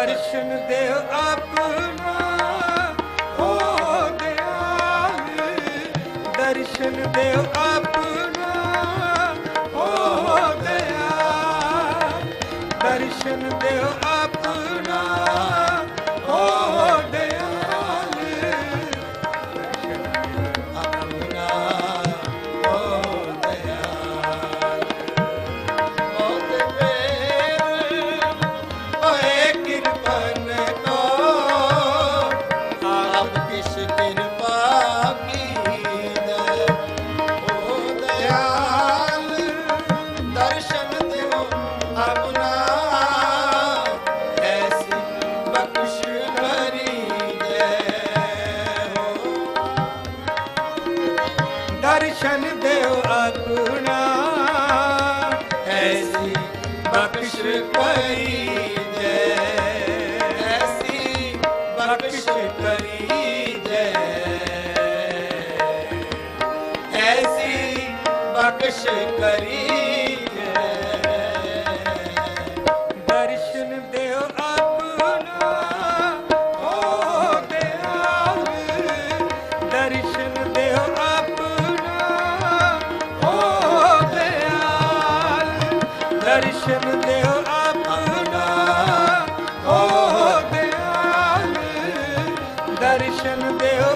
ਦਰਸ਼ਨ ਦਿਓ ਆਪਣਾ ਹੋ ਦਿਆਲ ਦਰਸ਼ਨ ਦਿਓ ਆਪਣਾ ਹੋ ਦਿਆਲ ਦਰਸ਼ਨ ਦਿਓ ਆਪਣਾ ਹੋ ਦਿਆਲ ਦਰਸ਼ਨ ਦਿਓ ਆਪਣਾ। ਐਸੀ ਬਖਸ਼ ਕਰੀ ਜੈ। ਐਸੀ ਬਖਸ਼ ਕਰੀ ਜੈ। ਐਸੀ ਬਖਸ਼ ਕਰੀ ਜੈ। ਦਰਸ਼ਨ ਦਿਓ ਦਰਸ਼ਨ ਦਿਓ ਆਪਣਾ। ਓ ਦਿਆਲ ਦਰਸ਼ਨ ਦਿਓ